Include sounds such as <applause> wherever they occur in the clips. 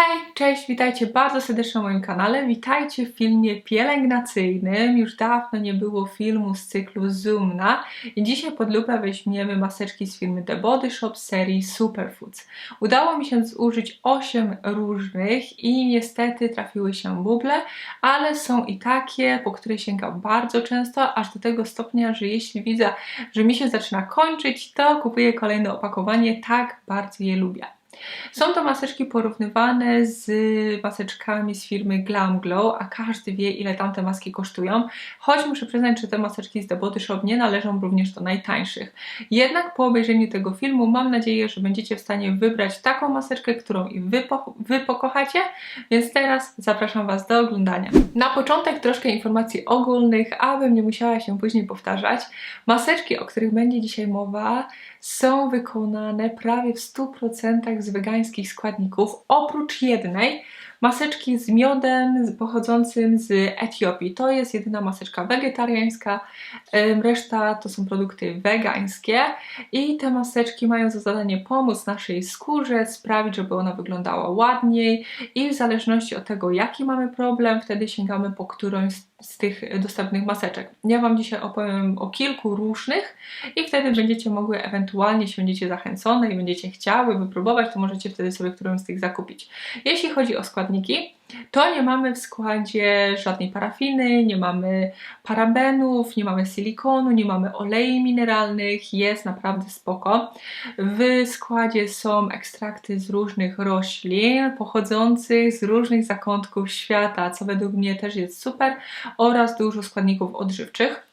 Hej, cześć, witajcie bardzo serdecznie na moim kanale. Witajcie w filmie pielęgnacyjnym. Już dawno nie było filmu z cyklu Zoomna i dzisiaj pod lupę weźmiemy maseczki z firmy The Body Shop serii Superfoods. Udało mi się zużyć 8 różnych i niestety trafiły się buble, ale są i takie, po które sięgam bardzo często, aż do tego stopnia, że jeśli widzę, że mi się zaczyna kończyć, to kupuję kolejne opakowanie. Tak bardzo je lubię. Są to maseczki porównywane z maseczkami z firmy Glam Glow, a każdy wie ile tamte maski kosztują, choć muszę przyznać, że te maseczki z The Body Shop nie należą również do najtańszych. Jednak po obejrzeniu tego filmu mam nadzieję, że będziecie w stanie wybrać taką maseczkę, którą i wy, po, wy pokochacie, więc teraz zapraszam Was do oglądania. Na początek troszkę informacji ogólnych, abym nie musiała się później powtarzać. Maseczki, o których będzie dzisiaj mowa, są wykonane prawie w 100% z wegańskich składników, oprócz jednej maseczki z miodem pochodzącym z Etiopii. To jest jedyna maseczka wegetariańska, reszta to są produkty wegańskie i te maseczki mają za zadanie pomóc naszej skórze, sprawić, żeby ona wyglądała ładniej i w zależności od tego, jaki mamy problem, wtedy sięgamy po którąś z tych dostępnych maseczek. Ja Wam dzisiaj opowiem o kilku różnych i wtedy będziecie mogły, ewentualnie się będziecie zachęcone i będziecie chciały wypróbować, to możecie wtedy sobie którąś z tych zakupić. Jeśli chodzi o składniki, to nie mamy w składzie żadnej parafiny, nie mamy parabenów, nie mamy silikonu, nie mamy olei mineralnych, jest naprawdę spoko. W składzie są ekstrakty z różnych roślin pochodzących z różnych zakątków świata, co według mnie też jest super, oraz dużo składników odżywczych.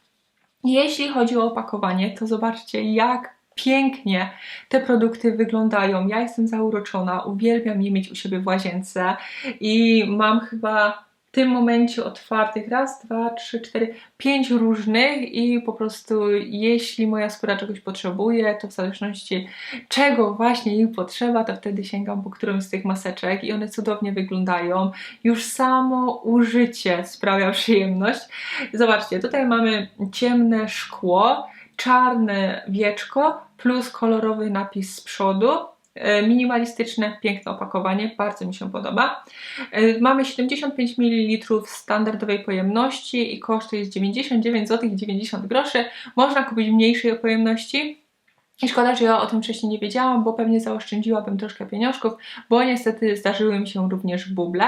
Jeśli chodzi o opakowanie, to zobaczcie, jak pięknie te produkty wyglądają. Ja jestem zauroczona, uwielbiam je mieć u siebie w łazience i mam chyba w tym momencie otwartych raz, dwa, trzy, cztery, pięć różnych i po prostu jeśli moja skóra czegoś potrzebuje, to w zależności czego właśnie jej potrzeba, to wtedy sięgam po którąś z tych maseczek i one cudownie wyglądają. Już samo użycie sprawia przyjemność. Zobaczcie, tutaj mamy ciemne szkło, czarne wieczko plus kolorowy napis z przodu. E, minimalistyczne, piękne opakowanie, bardzo mi się podoba. E, mamy 75 ml standardowej pojemności i koszt jest 99 zł 90 groszy. Można kupić mniejszej pojemności, i szkoda, że ja o tym wcześniej nie wiedziałam, bo pewnie zaoszczędziłabym troszkę pieniążków, bo niestety zdarzyły mi się również buble.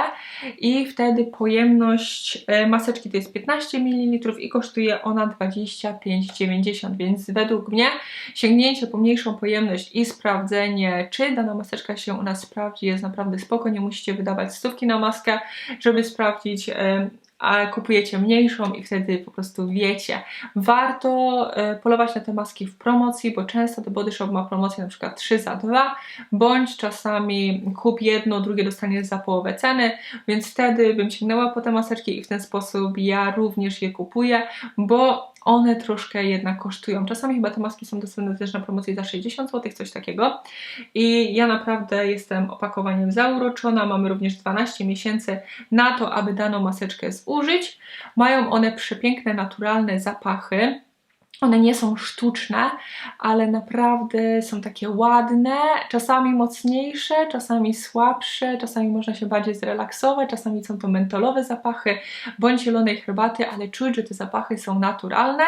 I wtedy pojemność e, maseczki to jest 15 ml i kosztuje ona 25,90, więc według mnie sięgnięcie po mniejszą pojemność i sprawdzenie, czy dana maseczka się u nas sprawdzi jest naprawdę spoko, nie musicie wydawać stówki na maskę, żeby sprawdzić e, a kupujecie mniejszą i wtedy po prostu wiecie. Warto e, polować na te maski w promocji, bo często The Body Shop ma promocję na przykład 3 za 2, bądź czasami kup jedno, drugie dostaniesz za połowę ceny, więc wtedy bym sięgnęła po te maseczki i w ten sposób ja również je kupuję, bo one troszkę jednak kosztują. Czasami chyba te maski są dostępne też na promocji za 60 zł, coś takiego. I ja naprawdę jestem opakowaniem zauroczona. Mamy również 12 miesięcy na to, aby daną maseczkę zużyć. Mają one przepiękne, naturalne zapachy. One nie są sztuczne, ale naprawdę są takie ładne, czasami mocniejsze, czasami słabsze, czasami można się bardziej zrelaksować, czasami są to mentolowe zapachy bądź zielonej herbaty, ale czuć, że te zapachy są naturalne.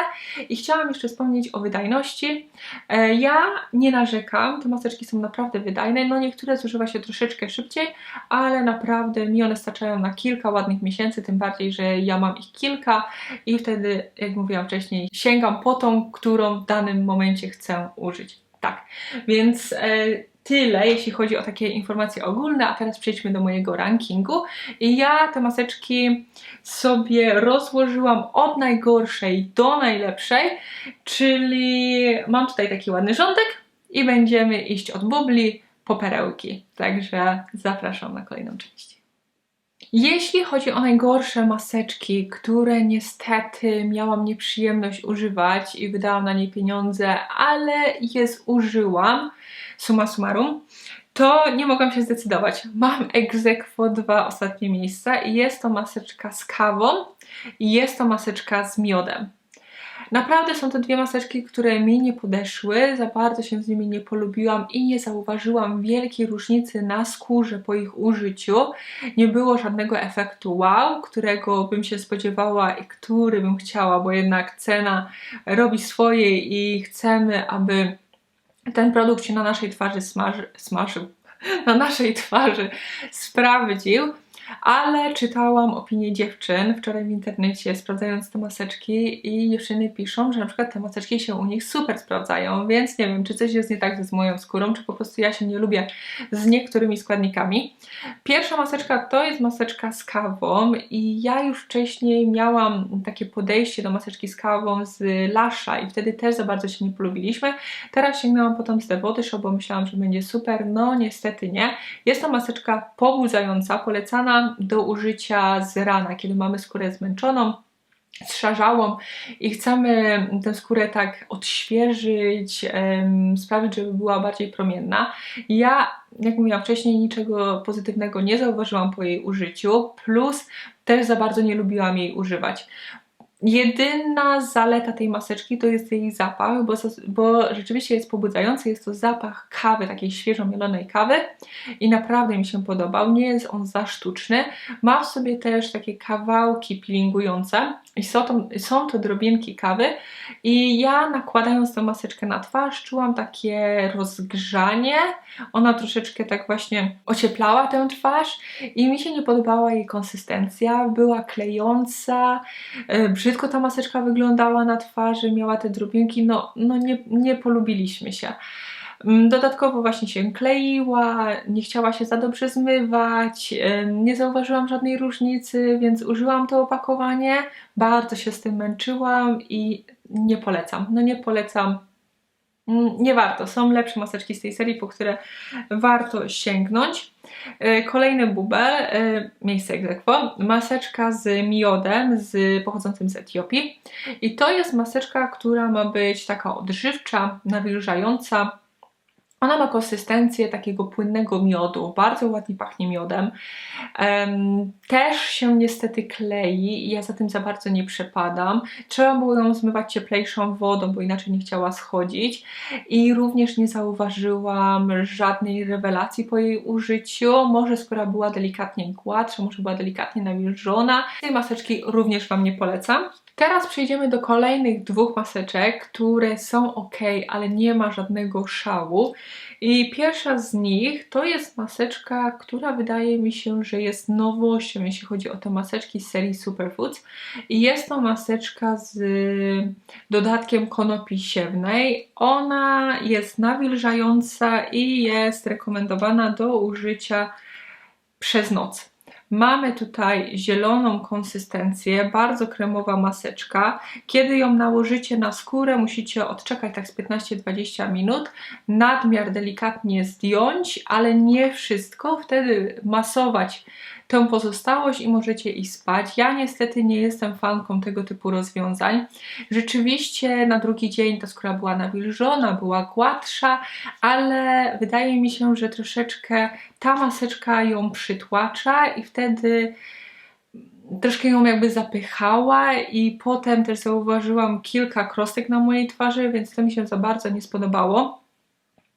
I chciałam jeszcze wspomnieć o wydajności. E, ja nie narzekam, te maseczki są naprawdę wydajne, no niektóre zużywa się troszeczkę szybciej, ale naprawdę mi one starczają na kilka ładnych miesięcy, tym bardziej, że ja mam ich kilka i wtedy, jak mówiłam wcześniej, sięgam po tą, którą w danym momencie chcę użyć. Tak, więc e, tyle, jeśli chodzi o takie informacje ogólne, a teraz przejdźmy do mojego rankingu. I ja te maseczki sobie rozłożyłam od najgorszej do najlepszej, czyli mam tutaj taki ładny rządek i będziemy iść od bubli po perełki. Także zapraszam na kolejną część. Jeśli chodzi o najgorsze maseczki, które niestety miałam nieprzyjemność używać i wydałam na nie pieniądze, ale je zużyłam, summa summarum, to nie mogłam się zdecydować. Mam egzekwo dwa ostatnie miejsca i jest to maseczka z kawą i jest to maseczka z miodem. Naprawdę są to dwie maseczki, które mi nie podeszły, za bardzo się z nimi nie polubiłam i nie zauważyłam wielkiej różnicy na skórze po ich użyciu. Nie było żadnego efektu wow, którego bym się spodziewała i który bym chciała, bo jednak cena robi swoje i chcemy, aby ten produkt się na naszej twarzy smaży, smażył, <laughs> na naszej twarzy sprawdził ale czytałam opinie dziewczyn wczoraj w internecie, sprawdzając te maseczki i dziewczyny piszą, że na przykład te maseczki się u nich super sprawdzają, więc nie wiem, czy coś jest nie tak z moją skórą, czy po prostu ja się nie lubię z niektórymi składnikami. Pierwsza maseczka to jest maseczka z kawą i ja już wcześniej miałam takie podejście do maseczki z kawą z Lasha i wtedy też za bardzo się nie polubiliśmy. Teraz sięgnęłam potem z Shop, bo myślałam, że będzie super, no niestety nie. Jest to maseczka pobudzająca, polecana do użycia z rana, kiedy mamy skórę zmęczoną, zszarzałą i chcemy tę skórę tak odświeżyć, sprawić, żeby była bardziej promienna. Ja, jak mówiłam wcześniej, niczego pozytywnego nie zauważyłam po jej użyciu, plus też za bardzo nie lubiłam jej używać. Jedyna zaleta tej maseczki to jest jej zapach, bo, bo rzeczywiście jest pobudzający. Jest to zapach kawy, takiej świeżo mielonej kawy i naprawdę mi się podobał. Nie jest on za sztuczny. Ma w sobie też takie kawałki peelingujące i są to, są to drobinki kawy i ja nakładając tę maseczkę na twarz czułam takie rozgrzanie. Ona troszeczkę tak właśnie ocieplała tę twarz i mi się nie podobała jej konsystencja. Była klejąca, brzydka brzydko ta maseczka wyglądała na twarzy, miała te drobinki, no, no nie, nie polubiliśmy się. Mm, dodatkowo właśnie się kleiła, nie chciała się za dobrze zmywać, nie zauważyłam żadnej różnicy, więc użyłam to opakowanie. Bardzo się z tym męczyłam i nie polecam. No nie polecam nie warto. Są lepsze maseczki z tej serii, po które warto sięgnąć. E, kolejny bubel, e, miejsce egzekwo, maseczka z miodem z, pochodzącym z Etiopii. I to jest maseczka, która ma być taka odżywcza, nawilżająca, ona ma konsystencję takiego płynnego miodu, bardzo ładnie pachnie miodem. Też się niestety klei i ja za tym za bardzo nie przepadam. Trzeba było ją zmywać cieplejszą wodą, bo inaczej nie chciała schodzić. I również nie zauważyłam żadnej rewelacji po jej użyciu. Może skóra była delikatnie gładsza, może była delikatnie nawilżona. Tej maseczki również Wam nie polecam. Teraz przejdziemy do kolejnych dwóch maseczek, które są ok, ale nie ma żadnego szału. I pierwsza z nich to jest maseczka, która wydaje mi się, że jest nowością, jeśli chodzi o te maseczki z serii Superfoods. I jest to maseczka z dodatkiem konopi siewnej. Ona jest nawilżająca i jest rekomendowana do użycia przez noc. Mamy tutaj zieloną konsystencję, bardzo kremowa maseczka. Kiedy ją nałożycie na skórę, musicie odczekać tak z 15-20 minut, nadmiar delikatnie zdjąć, ale nie wszystko, wtedy masować tę pozostałość i możecie iść spać. Ja niestety nie jestem fanką tego typu rozwiązań. Rzeczywiście na drugi dzień ta skóra była nawilżona, była gładsza, ale wydaje mi się, że troszeczkę ta maseczka ją przytłacza i wtedy troszkę ją jakby zapychała i potem też zauważyłam kilka krostek na mojej twarzy, więc to mi się za bardzo nie spodobało.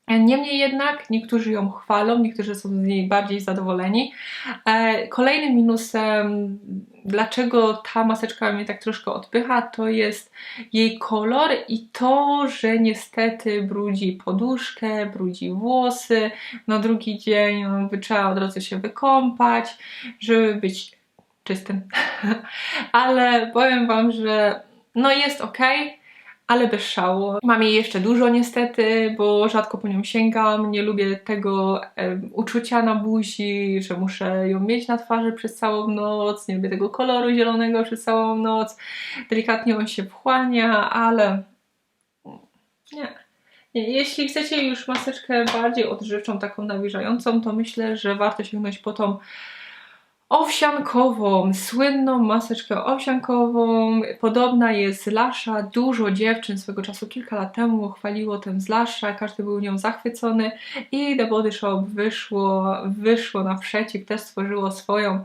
Niemniej jednak niektórzy ją chwalą, niektórzy są z niej bardziej zadowoleni. E, kolejnym minusem, dlaczego ta maseczka mnie tak troszkę odpycha, to jest jej kolor i to, że niestety brudzi poduszkę, brudzi włosy. Na drugi dzień trzeba od razu się wykąpać, żeby być czystym. <laughs> Ale powiem Wam, że no jest ok ale bez szału. Mam jej jeszcze dużo niestety, bo rzadko po nią sięgam. Nie lubię tego e, uczucia na buzi, że muszę ją mieć na twarzy przez całą noc. Nie lubię tego koloru zielonego przez całą noc. Delikatnie on się wchłania, ale nie. Jeśli chcecie już maseczkę bardziej odżywczą, taką nawilżającą, to myślę, że warto sięgnąć po tą owsiankową, słynną maseczkę owsiankową. Podobna jest z Lasha. Dużo dziewczyn swego czasu, kilka lat temu, chwaliło tę z Lasha. Każdy był nią zachwycony i The Body Shop wyszło, wyszło naprzeciw, też stworzyło swoją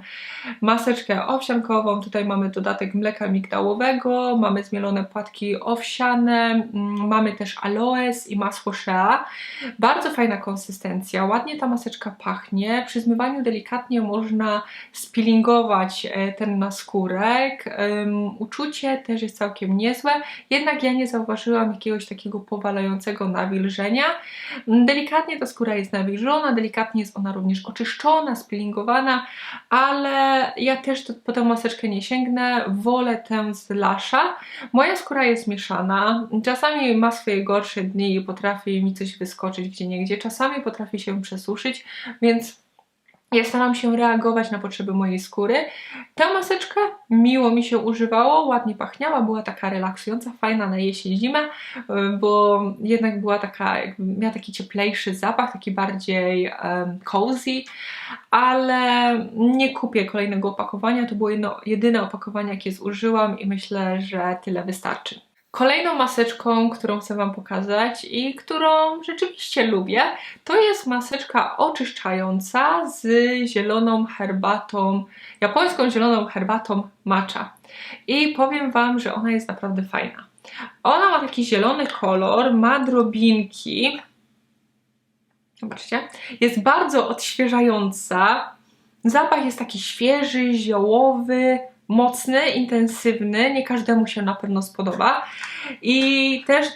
maseczkę owsiankową. Tutaj mamy dodatek mleka migdałowego, mamy zmielone płatki owsiane, mm, mamy też aloes i masło shea. Bardzo fajna konsystencja, ładnie ta maseczka pachnie. Przy zmywaniu delikatnie można spilingować e, ten naskórek. Uczucie też jest całkiem niezłe, jednak ja nie zauważyłam jakiegoś takiego powalającego nawilżenia. Delikatnie ta skóra jest nawilżona, delikatnie jest ona również oczyszczona, spilingowana, ale ja też po tę maseczkę nie sięgnę, wolę tę z Lasha. Moja skóra jest mieszana, czasami ma swoje gorsze dni i potrafi mi coś wyskoczyć gdzie niegdzie, czasami potrafi się przesuszyć, więc ja staram się reagować na potrzeby mojej skóry. Ta maseczka miło mi się używało, ładnie pachniała, była taka relaksująca, fajna na jesień, zimę, bo jednak była taka, miała taki cieplejszy zapach, taki bardziej um, cozy, ale nie kupię kolejnego opakowania, to było jedno, jedyne opakowanie, jakie zużyłam i myślę, że tyle wystarczy. Kolejną maseczką, którą chcę Wam pokazać i którą rzeczywiście lubię, to jest maseczka oczyszczająca z zieloną herbatą, japońską zieloną herbatą matcha. I powiem Wam, że ona jest naprawdę fajna. Ona ma taki zielony kolor, ma drobinki. Zobaczcie, jest bardzo odświeżająca. Zapach jest taki świeży, ziołowy, mocny, intensywny, nie każdemu się na pewno spodoba i też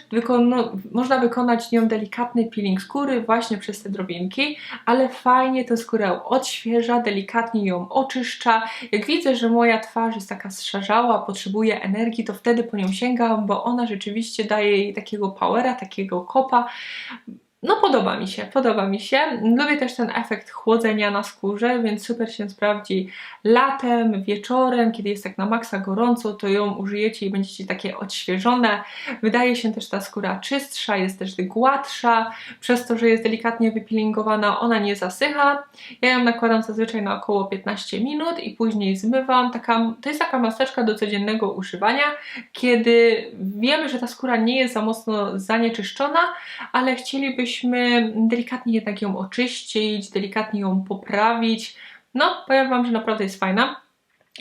można wykonać nią delikatny peeling skóry właśnie przez te drobinki, ale fajnie tę skórę odświeża, delikatnie ją oczyszcza. Jak widzę, że moja twarz jest taka zszarzała, potrzebuje energii, to wtedy po nią sięgam, bo ona rzeczywiście daje jej takiego powera, takiego kopa, no podoba mi się, podoba mi się. Lubię też ten efekt chłodzenia na skórze, więc super się sprawdzi latem, wieczorem, kiedy jest tak na maksa gorąco, to ją użyjecie i będziecie takie odświeżone. Wydaje się też ta skóra czystsza, jest też gładsza, przez to, że jest delikatnie wypilingowana, ona nie zasycha. Ja ją nakładam zazwyczaj na około 15 minut i później zmywam. Taka, to jest taka maseczka do codziennego używania, kiedy wiemy, że ta skóra nie jest za mocno zanieczyszczona, ale chcielibyśmy delikatnie jednak ją oczyścić, delikatnie ją poprawić. No, powiem Wam, że naprawdę jest fajna.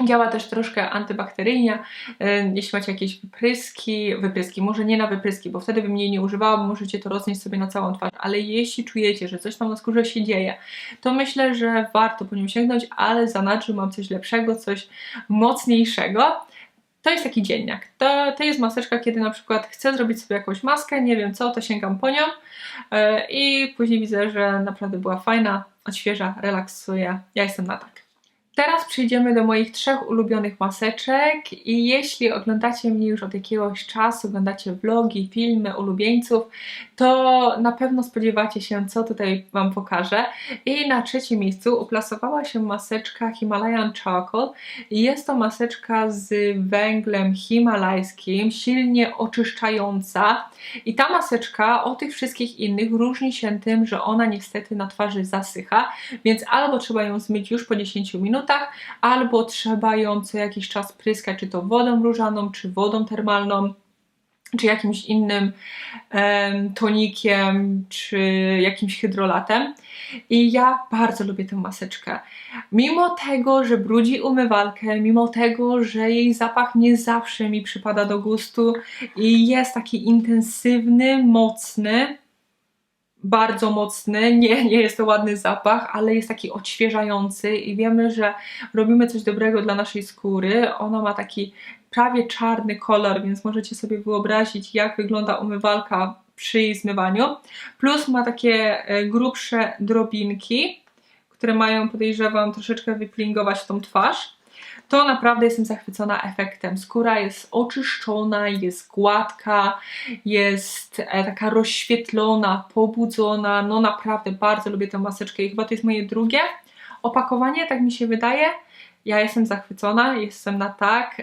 Działa też troszkę antybakteryjnie, e, jeśli macie jakieś wypryski, wypryski, może nie na wypryski, bo wtedy bym jej nie używała, bo możecie to roznieść sobie na całą twarz, ale jeśli czujecie, że coś tam na skórze się dzieje, to myślę, że warto po nią sięgnąć, ale za mam coś lepszego, coś mocniejszego. To jest taki dzienniak. To, to jest maseczka, kiedy na przykład chcę zrobić sobie jakąś maskę, nie wiem co, to sięgam po nią yy, i później widzę, że naprawdę była fajna, odświeża, relaksuje. Ja jestem na tak. Teraz przejdziemy do moich trzech ulubionych maseczek i jeśli oglądacie mnie już od jakiegoś czasu, oglądacie vlogi, filmy ulubieńców, to na pewno spodziewacie się, co tutaj Wam pokażę. I na trzecim miejscu uplasowała się maseczka Himalayan Charcoal. Jest to maseczka z węglem himalajskim, silnie oczyszczająca. I ta maseczka od tych wszystkich innych różni się tym, że ona niestety na twarzy zasycha, więc albo trzeba ją zmyć już po 10 minutach, albo trzeba ją co jakiś czas pryskać, czy to wodą różaną, czy wodą termalną czy jakimś innym um, tonikiem, czy jakimś hydrolatem. I ja bardzo lubię tę maseczkę. Mimo tego, że brudzi umywalkę, mimo tego, że jej zapach nie zawsze mi przypada do gustu i jest taki intensywny, mocny, bardzo mocny, nie, nie jest to ładny zapach, ale jest taki odświeżający i wiemy, że robimy coś dobrego dla naszej skóry. Ona ma taki prawie czarny kolor, więc możecie sobie wyobrazić, jak wygląda umywalka przy jej zmywaniu. Plus ma takie e, grubsze drobinki, które mają, podejrzewam, troszeczkę wyplingować tą twarz. To naprawdę jestem zachwycona efektem. Skóra jest oczyszczona, jest gładka, jest e, taka rozświetlona, pobudzona. No naprawdę bardzo lubię tę maseczkę i chyba to jest moje drugie opakowanie, tak mi się wydaje. Ja jestem zachwycona, jestem na tak.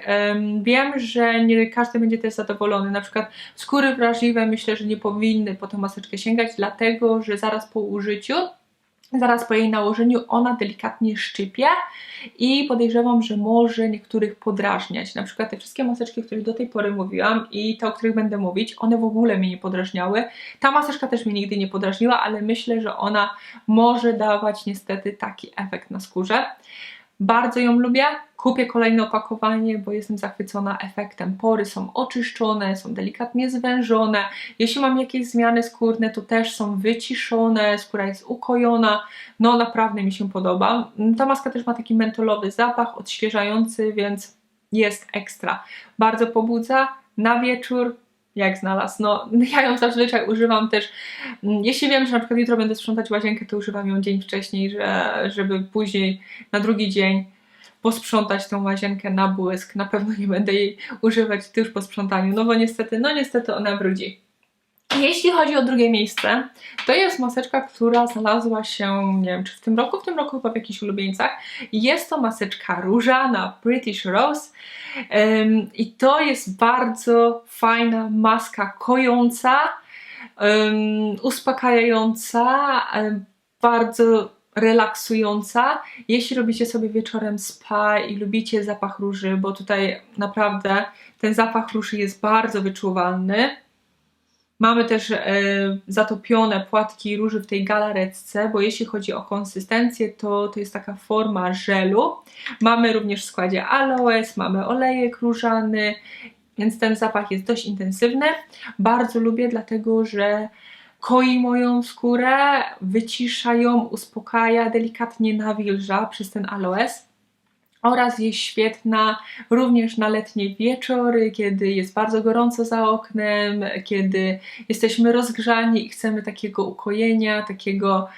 Wiem, że nie każdy będzie też zadowolony. Na przykład skóry wrażliwe myślę, że nie powinny po tę maseczkę sięgać, dlatego że zaraz po użyciu Zaraz po jej nałożeniu ona delikatnie szczypie i podejrzewam, że może niektórych podrażniać. Na przykład te wszystkie maseczki, o których do tej pory mówiłam i te, o których będę mówić, one w ogóle mnie nie podrażniały. Ta maseczka też mnie nigdy nie podrażniła, ale myślę, że ona może dawać niestety taki efekt na skórze. Bardzo ją lubię. Kupię kolejne opakowanie, bo jestem zachwycona efektem. Pory są oczyszczone, są delikatnie zwężone. Jeśli mam jakieś zmiany skórne, to też są wyciszone, skóra jest ukojona. No naprawdę mi się podoba. Ta maska też ma taki mentolowy zapach, odświeżający, więc jest ekstra. Bardzo pobudza na wieczór, jak znalazł. No, <laughs> ja ją zazwyczaj używam też, mm, jeśli wiem, że na przykład jutro będę sprzątać łazienkę, to używam ją dzień wcześniej, że, żeby później na drugi dzień posprzątać tą łazienkę na błysk. Na pewno nie będę jej używać tuż po sprzątaniu, no bo niestety, no niestety ona brudzi. Jeśli chodzi o drugie miejsce, to jest maseczka, która znalazła się, nie wiem, czy w tym roku, w tym roku chyba w jakichś ulubieńcach. Jest to maseczka róża na British Rose um, i to jest bardzo fajna maska kojąca, um, uspokajająca, um, bardzo relaksująca. Jeśli robicie sobie wieczorem spa i lubicie zapach róży, bo tutaj naprawdę ten zapach róży jest bardzo wyczuwalny, Mamy też e, zatopione płatki róży w tej galaretce, bo jeśli chodzi o konsystencję, to to jest taka forma żelu. Mamy również w składzie aloes, mamy olejek różany, więc ten zapach jest dość intensywny. Bardzo lubię, dlatego że koi moją skórę, wycisza ją, uspokaja, delikatnie nawilża przez ten aloes oraz jest świetna również na letnie wieczory, kiedy jest bardzo gorąco za oknem, kiedy jesteśmy rozgrzani i chcemy takiego ukojenia, takiego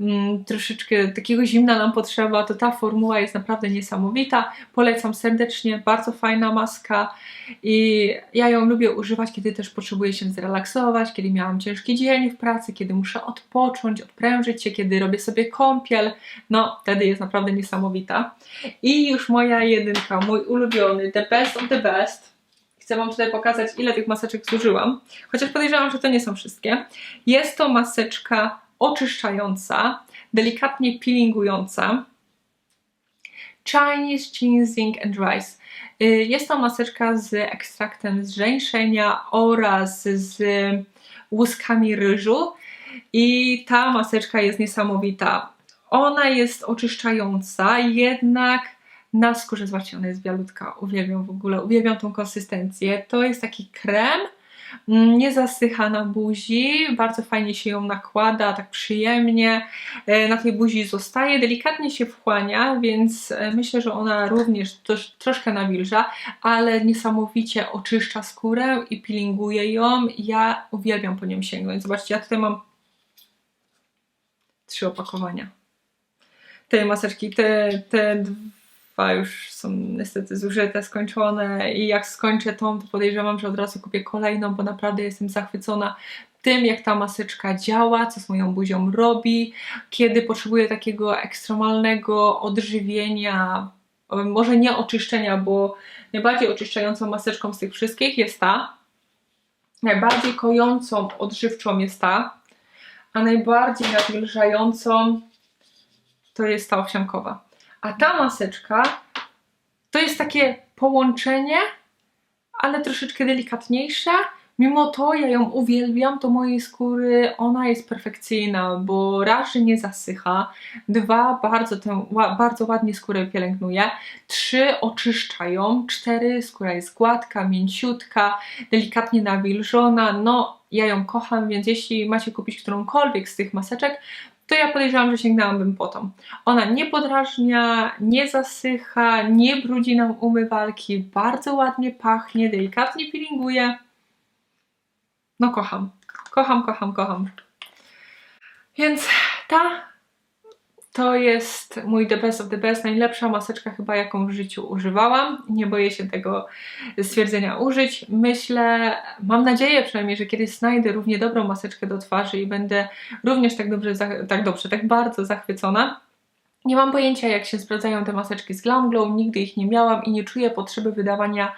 mm, troszeczkę, takiego zimna nam potrzeba, to ta formuła jest naprawdę niesamowita. Polecam serdecznie, bardzo fajna maska i ja ją lubię używać, kiedy też potrzebuję się zrelaksować, kiedy miałam ciężki dzień w pracy, kiedy muszę odpocząć, odprężyć się, kiedy robię sobie kąpiel, no wtedy jest naprawdę niesamowita. I już moja jedynka, mój ulubiony, the best of the best. Chcę Wam tutaj pokazać, ile tych maseczek zużyłam, chociaż podejrzewam, że to nie są wszystkie. Jest to maseczka oczyszczająca, delikatnie peelingująca. Chinese Ginseng and Rice. Y, jest to maseczka z ekstraktem z żeńszenia oraz z łuskami ryżu i ta maseczka jest niesamowita. Ona jest oczyszczająca, jednak na skórze, zobaczcie, ona jest bialutka, uwielbiam w ogóle, uwielbiam tą konsystencję. To jest taki krem, mm, nie zasycha na buzi, bardzo fajnie się ją nakłada, tak przyjemnie, e, na tej buzi zostaje, delikatnie się wchłania, więc e, myślę, że ona również trosz, troszkę nawilża, ale niesamowicie oczyszcza skórę i peelinguje ją. Ja uwielbiam po nią sięgnąć. Zobaczcie, ja tutaj mam trzy opakowania tej maseczki, te, te już są niestety zużyte, skończone i jak skończę tą, to podejrzewam, że od razu kupię kolejną, bo naprawdę jestem zachwycona tym, jak ta maseczka działa, co z moją buzią robi, kiedy potrzebuję takiego ekstremalnego odżywienia, może nie oczyszczenia, bo najbardziej oczyszczającą maseczką z tych wszystkich jest ta, najbardziej kojącą, odżywczą jest ta, a najbardziej nawilżającą to jest ta owsiankowa. A ta maseczka to jest takie połączenie, ale troszeczkę delikatniejsze. Mimo to ja ją uwielbiam, to mojej skóry ona jest perfekcyjna, bo raz, że nie zasycha, dwa, bardzo, tę, bardzo ładnie skórę pielęgnuje, trzy, oczyszcza ją, cztery, skóra jest gładka, mięciutka, delikatnie nawilżona, no ja ją kocham, więc jeśli macie kupić którąkolwiek z tych maseczek, to ja podejrzewam, że sięgnęłabym po tą. Ona nie podrażnia, nie zasycha, nie brudzi nam umywalki, bardzo ładnie pachnie, delikatnie peelinguje. No kocham, kocham, kocham, kocham. Więc ta to jest mój the best of the best, najlepsza maseczka chyba jaką w życiu używałam. Nie boję się tego stwierdzenia użyć. Myślę, mam nadzieję przynajmniej, że kiedyś znajdę równie dobrą maseczkę do twarzy i będę również tak dobrze, tak dobrze, tak bardzo zachwycona. Nie mam pojęcia jak się sprawdzają te maseczki z Glam Glow, nigdy ich nie miałam i nie czuję potrzeby wydawania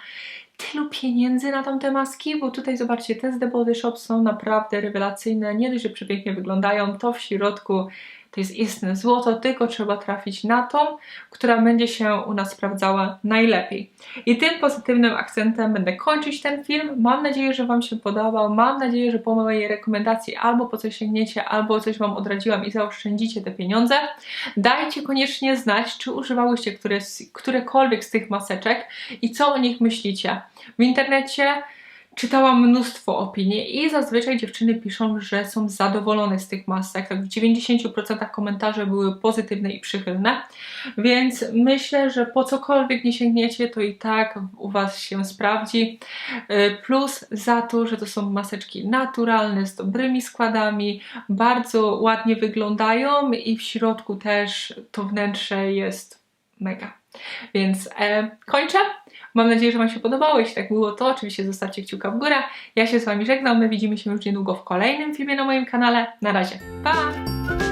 tylu pieniędzy na tamte maski, bo tutaj zobaczcie, te z The Body Shop są naprawdę rewelacyjne, nie dość, że przepięknie wyglądają, to w środku to jest istne złoto, tylko trzeba trafić na tą, która będzie się u nas sprawdzała najlepiej. I tym pozytywnym akcentem będę kończyć ten film. Mam nadzieję, że Wam się podobał. Mam nadzieję, że po mojej rekomendacji albo po coś sięgniecie, albo coś Wam odradziłam i zaoszczędzicie te pieniądze. Dajcie koniecznie znać, czy używałyście które, którekolwiek z tych maseczek i co o nich myślicie. W internecie czytałam mnóstwo opinii i zazwyczaj dziewczyny piszą, że są zadowolone z tych masek. Tak w 90% komentarze były pozytywne i przychylne, więc myślę, że po cokolwiek nie sięgniecie, to i tak u Was się sprawdzi. Y, Plus za to, że to są maseczki naturalne, z dobrymi składami, bardzo ładnie wyglądają i w środku też to wnętrze jest mega. Więc e, kończę. Mam nadzieję, że Wam się podobało. Jeśli tak było, to oczywiście zostawcie kciuka w górę. Ja się z Wami żegnam. My widzimy się już niedługo w kolejnym filmie na moim kanale. Na razie. Pa!